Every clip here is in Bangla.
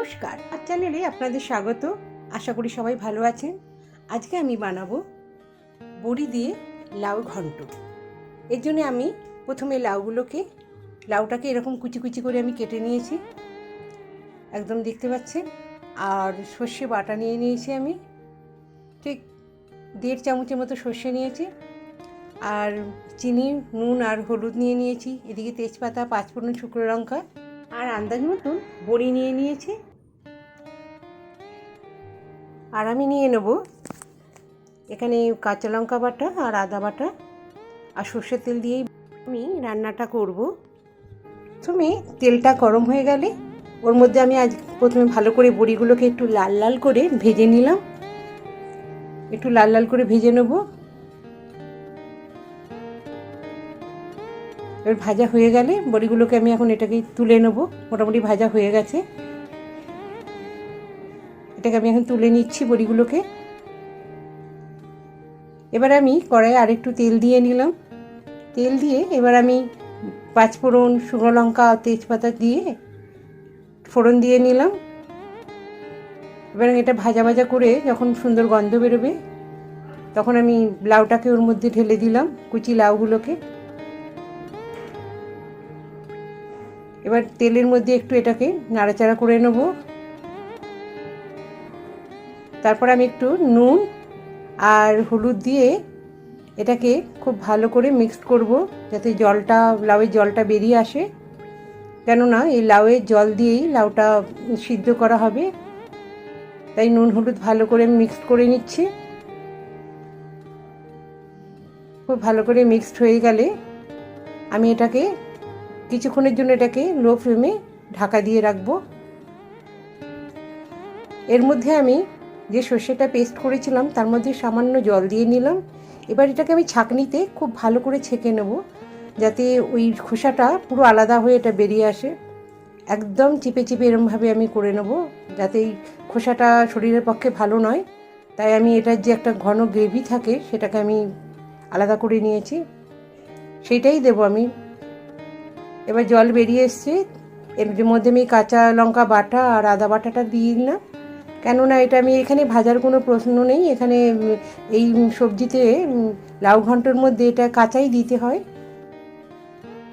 নমস্কার। আর চ্যানেলে আপনাদের স্বাগত। আশা করি সবাই ভালো আছেন। আজকে আমি বানাবো বড়ি দিয়ে লাউ ঘন্ট। এর জন্য আমি প্রথমে লাউগুলোকে, লাউটাকে এরকম কুচি কুচি করে আমি কেটে নিয়েছি। একদম দেখতে পাচ্ছেন? আর সর্ষে বাটা নিয়ে নিয়েছি আমি। ঠিক দেড় চামচের মতো সর্ষে নিয়েছি। আর চিনি, নুন আর হলুদ নিয়ে নিয়েছি। এদিকে তেজপাতা, পাঁচফোড়ন, শুকনো লঙ্কা। আর আন্দাজ মতন বড়ি নিয়ে নিয়েছি। আর আমি নিয়ে নেব এখানে কাঁচা লঙ্কা বাটা আর আদা বাটা আর সর্ষের তেল দিয়েই আমি রান্নাটা করব। প্রথমে তেলটা গরম হয়ে গেলে ওর মধ্যে আমি আজ প্রথমে ভালো করে বড়িগুলোকে একটু লাল লাল করে ভেজে নিলাম। একটু লাল লাল করে ভেজে নেব। এবার ভাজা হয়ে গেলে বড়িগুলোকে আমি এখন এটাকে তুলে নেব। মোটামুটি ভাজা হয়ে গেছে। এটাকে আমি এখন তুলে নিচ্ছি বড়িগুলোকে। এবার আমি কড়াইয়ে আরেকটু তেল দিয়ে নিলাম। তেল দিয়ে এবার আমি পাঁচফোড়ন, শুকনো লঙ্কা, তেজপাতা দিয়ে ফোড়ন দিয়ে নিলাম। এবার এটা ভাজা ভাজা করে যখন সুন্দর গন্ধ বেরোবে, তখন আমি লাউটাকে ওর মধ্যে ঢেলে দিলাম, কুচি লাউগুলোকে। এবার তেলের মধ্যে একটু এটাকে নাড়াচাড়া করে নেব। তারপর আমি একটু নুন আর হলুদ দিয়ে এটাকে খুব ভালো করে মিক্সড করব যাতে জলটা, লাউয়ের জলটা বেরিয়ে আসে। কেননা এই লাউয়ের জল দিয়েই লাউটা সিদ্ধ করা হবে। তাই নুন, হলুদ ভালো করে মিক্সড করে নিচ্ছি। খুব ভালো করে মিক্সড হয়ে গেলে আমি এটাকে কিছুক্ষণের জন্য এটাকে লো ফ্লেমে ঢাকা দিয়ে রাখব। এর মধ্যে আমি যে সর্ষেটা পেস্ট করেছিলাম, তার মধ্যে সামান্য জল দিয়ে নিলাম। এবার এটাকে আমি ছাঁকনিতে খুব ভালো করে ছেঁকে নেব, যাতে ওই খোসাটা পুরো আলাদা হয়ে এটা বেরিয়ে আসে। একদম চিপে চিপে এরমভাবে আমি করে নেব, যাতে এই খোসাটা শরীরের পক্ষে ভালো নয়। তাই আমি এটার যে একটা ঘন গ্রেভি থাকে, সেটাকে আমি আলাদা করে নিয়েছি। সেইটাই দেবো আমি। এবার জল বেরিয়ে এসছে, এর মধ্যে আমি কাঁচা লঙ্কা বাটা আর আদা বাটাটা দিয়ে দিলাম। কেননা এটা আমি এখানে ভাজার কোনো প্রশ্ন নেই। এখানে এই সবজিতে লাউ ঘন্টর মধ্যে এটা কাঁচাই দিতে হয়।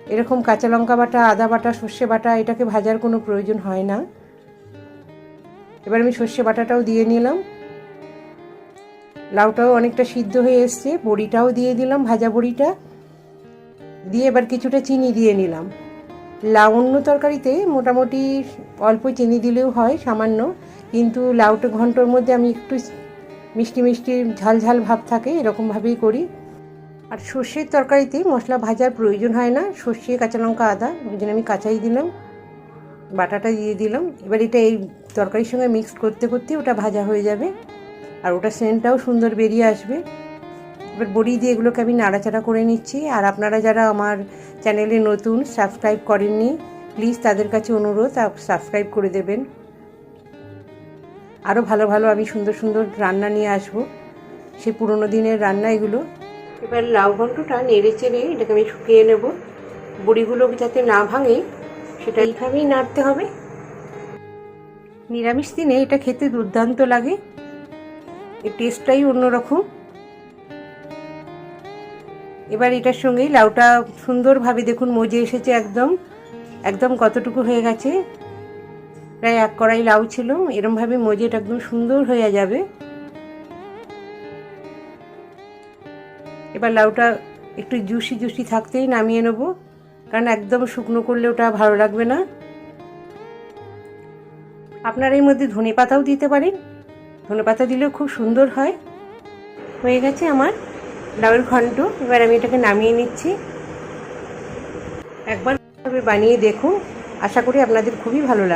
এরকম কাঁচা লঙ্কা বাটা, আদা বাটা, সর্ষে বাটা, এটাকে ভাজার কোনো প্রয়োজন হয় না। এবার আমি সর্ষে বাটাটাও দিয়ে নিলাম। লাউটাও অনেকটা সিদ্ধ হয়ে এসছে, বড়িটাও দিয়ে দিলাম ভাজা বড়িটা। দিয়ে এবার কিছুটা চিনি দিয়ে নিলাম। লাউন্য তরকারিতে মোটামুটি অল্প চিনি দিলেও হয়, সামান্য। কিন্তু লাউটা ঘন্টর মধ্যে আমি একটু মিষ্টি মিষ্টি ঝাল ঝাল ভাব থাকে এরকমভাবেই করি। আর সর্ষের তরকারিতে মশলা ভাজার প্রয়োজন হয় না, সর্ষে, কাঁচা লঙ্কা, আদা, ওই জন্য আমি কাঁচাই দিলাম, বাটাটা দিয়ে দিলাম। এবার এটা এই তরকারির সঙ্গে মিক্স করতে করতে ওটা ভাজা হয়ে যাবে, আর ওটা সেন্টটাও সুন্দর বেরিয়ে আসবে। এবার বড়ি দিয়ে এগুলোকে আমি নাড়াচাড়া করে নিচ্ছি, আর আপনারা যারা আমার চ্যানেলে নতুন সাবস্ক্রাইব করেননি প্লিজ তাদের কাছে অনুরোধ সাবস্ক্রাইব করে দেবেন। আরও ভালো ভালো আমি সুন্দর সুন্দর রান্না নিয়ে আসব। সেই পুরোনো দিনের রান্না এগুলো এবার লাউ ঘন্টটা নেড়ে চেড়ে এটাকে আমি শুকিয়ে নেব। বড়িগুলো যাতে না ভাঙে সেটা এইভাবেই নাড়তে হবে। নিরামিষ দিনে এটা খেতে দুর্দান্ত লাগে। এর টেস্টটাই অন্যরকম। এবার এটার সঙ্গে লাউটা সুন্দরভাবে দেখুন মজে এসেছে একদম। একদম কতটুকু হয়ে গেছে প্রায় এক কড়াই লাউ ছিল, এরমভাবে মজেটা একদম সুন্দর হয়ে যাবে। এবার লাউটা একটু জুসি জুসি থাকতেই নামিয়ে নেব, কারণ একদম শুকনো করলে ওটা ভালো লাগবে না। আপনার এর মধ্যে ধনে পাতাও দিতে পারেন। ধনে পাতা দিলেও খুব সুন্দর হয়। হয়ে গেছে আমার লাউয়ের ঘন্ট। এবার আমি এটাকে নামিয়ে নিচ্ছি। একবার বানিয়ে দেখুন। আশা করি আপনাদের খুবই ভালো লাগবে।